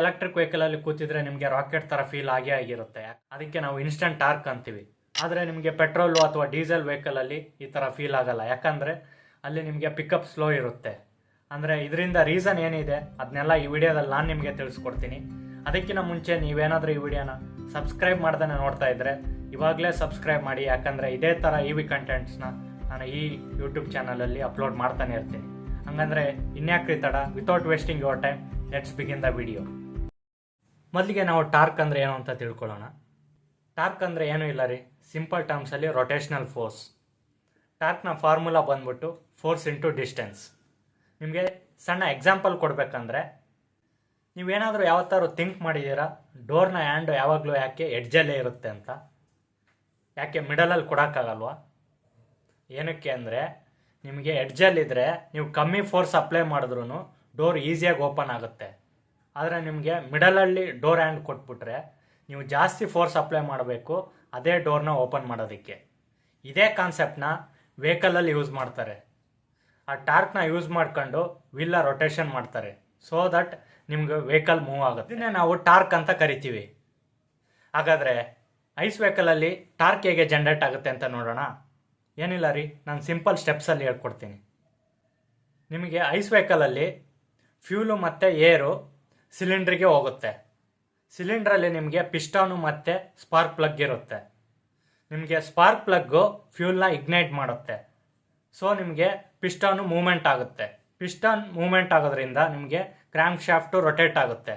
Electric ವೆಹಿಕಲಲ್ಲಿ ಕೂತಿದ್ರೆ ನಿಮಗೆ rocket ಥರ ಫೀಲ್ ಆಗೇ ಆಗಿರುತ್ತೆ. ಅದಕ್ಕೆ ನಾವು ಇನ್ಸ್ಟಂಟ್ ಟಾರ್ಕ್ ಅಂತೀವಿ. ಆದರೆ ನಿಮಗೆ ಪೆಟ್ರೋಲು ಅಥವಾ ಡೀಸೆಲ್ ವೆಹಿಕಲಲ್ಲಿ ಈ ಥರ ಫೀಲ್ ಆಗಲ್ಲ. ಯಾಕಂದರೆ ಅಲ್ಲಿ ನಿಮಗೆ ಪಿಕಪ್ ಸ್ಲೋ ಇರುತ್ತೆ. ಅಂದರೆ ಇದರಿಂದ ರೀಸನ್ ಏನಿದೆ ಅದನ್ನೆಲ್ಲ ಈ ವಿಡಿಯೋದಲ್ಲಿ ನಾನು ನಿಮಗೆ ತಿಳಿಸ್ಕೊಡ್ತೀನಿ. ಅದಕ್ಕಿಂತ ಮುಂಚೆ ನೀವೇನಾದರೂ ಈ ವಿಡಿಯೋನ ಸಬ್ಸ್ಕ್ರೈಬ್ ಮಾಡ್ದೇ ನೋಡ್ತಾ ಇದ್ದರೆ ಇವಾಗಲೇ ಸಬ್ಸ್ಕ್ರೈಬ್ ಮಾಡಿ. ಯಾಕಂದರೆ ಇದೇ ಥರ ಇ ವಿ ಕಂಟೆಂಟ್ಸ್ನ ನಾನು ಈ ಯೂಟ್ಯೂಬ್ ಚಾನಲಲ್ಲಿ ಅಪ್ಲೋಡ್ ಮಾಡ್ತಾನೆ ಇರ್ತೀನಿ. ಹಂಗಂದ್ರೆ ಇನ್ಯಾಕ್ರಿ ತಡ without wasting your time let's begin the video ಮೊದಲಿಗೆ ನಾವು ಟಾರ್ಕ್ ಅಂದರೆ ಏನು ಅಂತ ತಿಳ್ಕೊಳ್ಳೋಣ. ಟಾರ್ಕ್ ಅಂದರೆ ಏನೂ ಇಲ್ಲ ರೀ? ಸಿಂಪಲ್ ಟರ್ಮ್ಸಲ್ಲಿ ರೊಟೇಷ್ನಲ್ ಫೋರ್ಸ್ ಟಾರ್ಕ್ನ ಫಾರ್ಮುಲಾ ಬಂದ್ಬಿಟ್ಟು ಫೋರ್ಸ್ ಇಂಟು ಡಿಸ್ಟೆನ್ಸ್ ನಿಮಗೆ ಸಣ್ಣ ಎಕ್ಸಾಂಪಲ್ ಕೊಡಬೇಕಂದ್ರೆ, ನೀವೇನಾದರೂ ಯಾವತ್ತಾದ್ರೂ ಥಿಂಕ್ ಮಾಡಿದ್ದೀರಾ ಡೋರ್ನ ಹ್ಯಾಂಡು ಯಾವಾಗಲೂ ಯಾಕೆ ಎಡ್ಜಲ್ಲೇ ಇರುತ್ತೆ ಅಂತ? ಯಾಕೆ ಮಿಡಲಲ್ಲಿ ಕೊಡೋಕ್ಕಾಗಲ್ವಾ? ಏನಕ್ಕೆ ಅಂದರೆ, ನಿಮಗೆ ಎಡ್ಜಲ್ಲಿದ್ದರೆ ನೀವು ಕಮ್ಮಿ ಫೋರ್ಸ್ ಅಪ್ಲೈ ಮಾಡಿದ್ರೂ ಡೋರ್ ಈಸಿಯಾಗಿ ಓಪನ್ ಆಗುತ್ತೆ. ಆದರೆ ನಿಮಗೆ ಮಿಡಲಲ್ಲಿ ಡೋರ್ ಹ್ಯಾಂಡ್ ಕೊಟ್ಬಿಟ್ರೆ ನೀವು ಜಾಸ್ತಿ ಫೋರ್ಸ್ ಅಪ್ಲೈ ಮಾಡಬೇಕು ಅದೇ ಡೋರ್ನ ಓಪನ್ ಮಾಡೋದಕ್ಕೆ. ಇದೇ ಕಾನ್ಸೆಪ್ಟನ್ನ ವೆಹಿಕಲಲ್ಲಿ ಯೂಸ್ ಮಾಡ್ತಾರೆ. ಆ ಟಾರ್ಕ್ನ ಯೂಸ್ ಮಾಡ್ಕೊಂಡು ವಿಲ್ಲ ರೊಟೇಷನ್ ಮಾಡ್ತಾರೆ. ಸೊ ದಟ್ ನಿಮ್ಗೆ ವೆಹಿಕಲ್ ಮೂವ್ ಆಗುತ್ತೆ. ಇದನ್ನೇ ನಾವು ಟಾರ್ಕ್ ಅಂತ ಕರಿತೀವಿ. ಹಾಗಾದರೆ ಐಸ್ ವೆಹಿಕಲಲ್ಲಿ ಟಾರ್ಕ್ ಹೇಗೆ ಜನ್ರೇಟ್ ಆಗುತ್ತೆ ಅಂತ ನೋಡೋಣ. ಏನಿಲ್ಲ ರೀ, ನಾನು ಸಿಂಪಲ್ ಸ್ಟೆಪ್ಸಲ್ಲಿ ಹೇಳ್ಕೊಡ್ತೀನಿ. ನಿಮಗೆ ಐಸ್ ವೆಹಿಕಲಲ್ಲಿ ಫ್ಯೂಲು ಮತ್ತು ಏರು ಸಿಲಿಂಡ್ರಿಗೆ ಹೋಗುತ್ತೆ. ಸಿಲಿಂಡ್ರಲ್ಲಿ ನಿಮಗೆ ಪಿಸ್ಟಾನು ಮತ್ತು ಸ್ಪಾರ್ಕ್ ಪ್ಲಗ್ ಇರುತ್ತೆ. ನಿಮಗೆ ಸ್ಪಾರ್ಕ್ ಪ್ಲಗ್ಗು ಫ್ಯೂಲ್ನ ಇಗ್ನೈಟ್ ಮಾಡುತ್ತೆ. ಸೊ ನಿಮಗೆ ಪಿಸ್ಟಾನು ಮೂಮೆಂಟ್ ಆಗುತ್ತೆ. ಪಿಸ್ಟಾನ್ ಮೂಮೆಂಟ್ ಆಗೋದ್ರಿಂದ ನಿಮಗೆ ಕ್ರ್ಯಾಂಕ್ ಶಾಫ್ಟು ರೊಟೇಟ್ ಆಗುತ್ತೆ.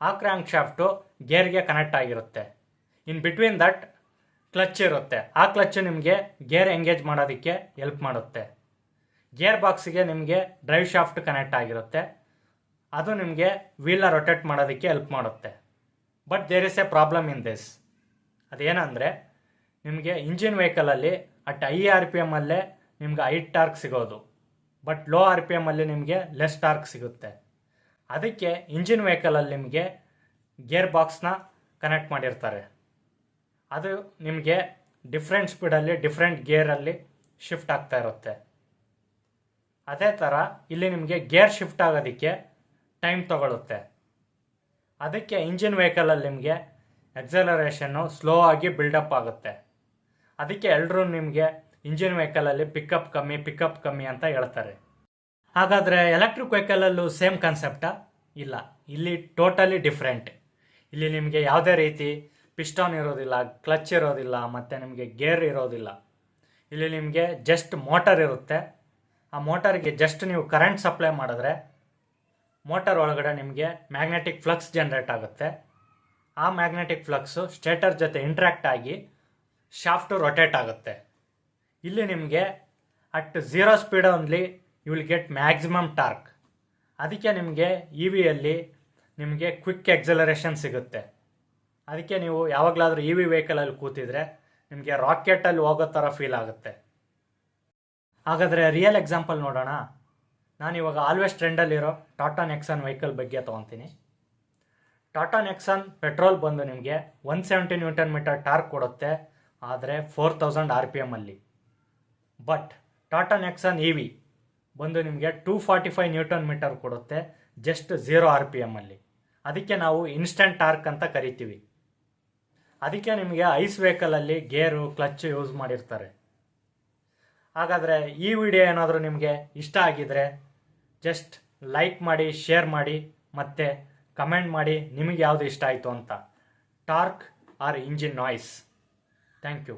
ಆ ಕ್ರ್ಯಾಂಕ್ ಶಾಫ್ಟು ಗೇರ್ಗೆ ಕನೆಕ್ಟ್ ಆಗಿರುತ್ತೆ. ಇನ್ ಬಿಟ್ವೀನ್ ದಟ್ ಕ್ಲಚ್ ಇರುತ್ತೆ. ಆ ಕ್ಲಚ್ ನಿಮಗೆ ಗೇರ್ ಎಂಗೇಜ್ ಮಾಡೋದಕ್ಕೆ ಹೆಲ್ಪ್ ಮಾಡುತ್ತೆ. ಗೇರ್ ಬಾಕ್ಸಿಗೆ ನಿಮಗೆ ಡ್ರೈವ್ ಶಾಫ್ಟ್ ಕನೆಕ್ಟ್ ಆಗಿರುತ್ತೆ. ಅದು ನಿಮಗೆ ವೀಲ್ನ ರೊಟೇಟ್ ಮಾಡೋದಕ್ಕೆ ಹೆಲ್ಪ್ ಮಾಡುತ್ತೆ. But there is a problem in this ಅದೇನಂದರೆ, ನಿಮಗೆ ಇಂಜಿನ್ ವೆಹಿಕಲಲ್ಲಿ ಅಟ್ ಐ ಆರ್ ಪಿ ಎಮ್ಮಲ್ಲೇ ನಿಮ್ಗೆ ಐ ಟಾರ್ಕ್ ಸಿಗೋದು. ಬಟ್ ಲೋ ಆರ್ ಪಿ ಎಮ್ಮಲ್ಲಿ ನಿಮಗೆ ಲೆಸ್ ಟಾರ್ಕ್ ಸಿಗುತ್ತೆ. ಅದಕ್ಕೆ ಇಂಜಿನ್ ವೆಹಿಕಲಲ್ಲಿ ನಿಮಗೆ ಗೇರ್ ಬಾಕ್ಸ್ನ ಕನೆಕ್ಟ್ ಮಾಡಿರ್ತಾರೆ. ಅದು ನಿಮಗೆ ಡಿಫ್ರೆಂಟ್ ಸ್ಪೀಡಲ್ಲಿ ಡಿಫ್ರೆಂಟ್ ಗೇರಲ್ಲಿ ಶಿಫ್ಟ್ ಆಗ್ತಾ ಇರುತ್ತೆ. ಅದೇ ಥರ ಇಲ್ಲಿ ನಿಮಗೆ ಗೇರ್ ಶಿಫ್ಟ್ ಆಗೋದಕ್ಕೆ ಟೈಮ್ ತಗೊಳುತ್ತೆ. ಅದಕ್ಕೆ ಇಂಜಿನ್ ವೆಹಿಕಲಲ್ಲಿ ನಿಮಗೆ ಎಕ್ಸಲರೇಷನ್ನು ಸ್ಲೋ ಆಗಿ ಬಿಲ್ಡಪ್ ಆಗುತ್ತೆ. ಅದಕ್ಕೆ ಎಲ್ಲರೂ ನಿಮಗೆ ಇಂಜಿನ್ ವೆಹಿಕಲಲ್ಲಿ ಪಿಕಪ್ ಕಮ್ಮಿ ಪಿಕಪ್ ಕಮ್ಮಿ ಅಂತ ಹೇಳ್ತಾರೆ. ಹಾಗಾದರೆ ಎಲೆಕ್ಟ್ರಿಕ್ ವೆಹಿಕಲಲ್ಲೂ ಸೇಮ್ ಕನ್ಸೆಪ್ಟಾ ಇಲ್ಲ. ಇಲ್ಲಿ ಟೋಟಲಿ ಡಿಫ್ರೆಂಟ್ ಇಲ್ಲಿ ನಿಮಗೆ ಯಾವುದೇ ರೀತಿ ಪಿಸ್ಟಾನ್ ಇರೋದಿಲ್ಲ ಕ್ಲಚ್ ಇರೋದಿಲ್ಲ, ಮತ್ತು ನಿಮಗೆ ಗೇರ್ ಇರೋದಿಲ್ಲ. ಇಲ್ಲಿ ನಿಮಗೆ ಜಸ್ಟ್ ಮೋಟರ್ ಇರುತ್ತೆ. ಆ ಮೋಟರ್ಗೆ ಜಸ್ಟ್ ನೀವು ಕರೆಂಟ್ ಸಪ್ಲೈ ಮಾಡಿದ್ರೆ ಮೋಟರ್ ಒಳಗಡೆ ನಿಮಗೆ ಮ್ಯಾಗ್ನೆಟಿಕ್ ಫ್ಲಕ್ಸ್ ಜನ್ರೇಟ್ ಆಗುತ್ತೆ. ಆ ಮ್ಯಾಗ್ನೆಟಿಕ್ ಫ್ಲಕ್ಸು ಸ್ಟೇಟರ್ ಜೊತೆ ಇಂಟ್ರ್ಯಾಕ್ಟ್ ಆಗಿ ಶಾಫ್ಟು ರೊಟೇಟ್ ಆಗುತ್ತೆ. ಇಲ್ಲಿ ನಿಮಗೆ at zero speed only you will get maximum torque ಅದಕ್ಕೆ ನಿಮಗೆ ಇ ವಿಯಲ್ಲಿ ನಿಮಗೆ ಕ್ವಿಕ್ ಎಕ್ಸಲರೇಷನ್ ಸಿಗುತ್ತೆ. ಅದಕ್ಕೆ ನೀವು ಯಾವಾಗಲಾದರೂ ಇ ವಿ ವೆಹಿಕಲಲ್ಲಿ ಕೂತಿದ್ರೆ ನಿಮಗೆ ರಾಕೆಟಲ್ಲಿ ಹೋಗೋ ಥರ ಫೀಲ್ ಆಗುತ್ತೆ. ಹಾಗಾದರೆ ರಿಯಲ್ ಎಕ್ಸಾಂಪಲ್ ನೋಡೋಣ. ನಾನು ಇವಾಗ ಆಲ್ವೇಸ್ ಟ್ರೆಂಡಲ್ಲಿರೋ ಟಾಟಾ ನೆಕ್ಸನ್ ವೆಹಿಕಲ್ ಬಗ್ಗೆ ತೊಗೊತೀನಿ. ಟಾಟಾ ನೆಕ್ಸನ್ ಪೆಟ್ರೋಲ್ ಬಂದು ನಿಮಗೆ one seventy newton metre torque ಕೊಡುತ್ತೆ, ಆದರೆ four thousand R P ಎಮ್ಮಲ್ಲಿ but Tata Nexon E V ಬಂದು ನಿಮಗೆ two forty five newton metre ಕೊಡುತ್ತೆ ಜಸ್ಟ್ ಝೀರೋ ಆರ್ ಪಿ ಎಮ್ಮಲ್ಲಿ ಅದಕ್ಕೆ ನಾವು ಇನ್ಸ್ಟೆಂಟ್ ಟಾರ್ಕ್ ಅಂತ ಕರಿತೀವಿ. ಅದಕ್ಕೆ ನಿಮಗೆ ಐಸ್ ವೆಹಿಕಲಲ್ಲಿ ಗೇರು ಕ್ಲಚ್ ಯೂಸ್ ಮಾಡಿರ್ತಾರೆ. ಹಾಗಾದರೆ ಈ ವಿಡಿಯೋ ಏನಾದರೂ ನಿಮಗೆ ಇಷ್ಟ ಆಗಿದರೆ ಜಸ್ಟ್ ಲೈಕ್ ಮಾಡಿ ಶೇರ್ ಮಾಡಿ, ಮತ್ತು ಕಮೆಂಟ್ ಮಾಡಿ ನಿಮಗೆ ಯಾವುದು ಇಷ್ಟ ಆಯಿತು ಅಂತ. Torque or engine noise thank you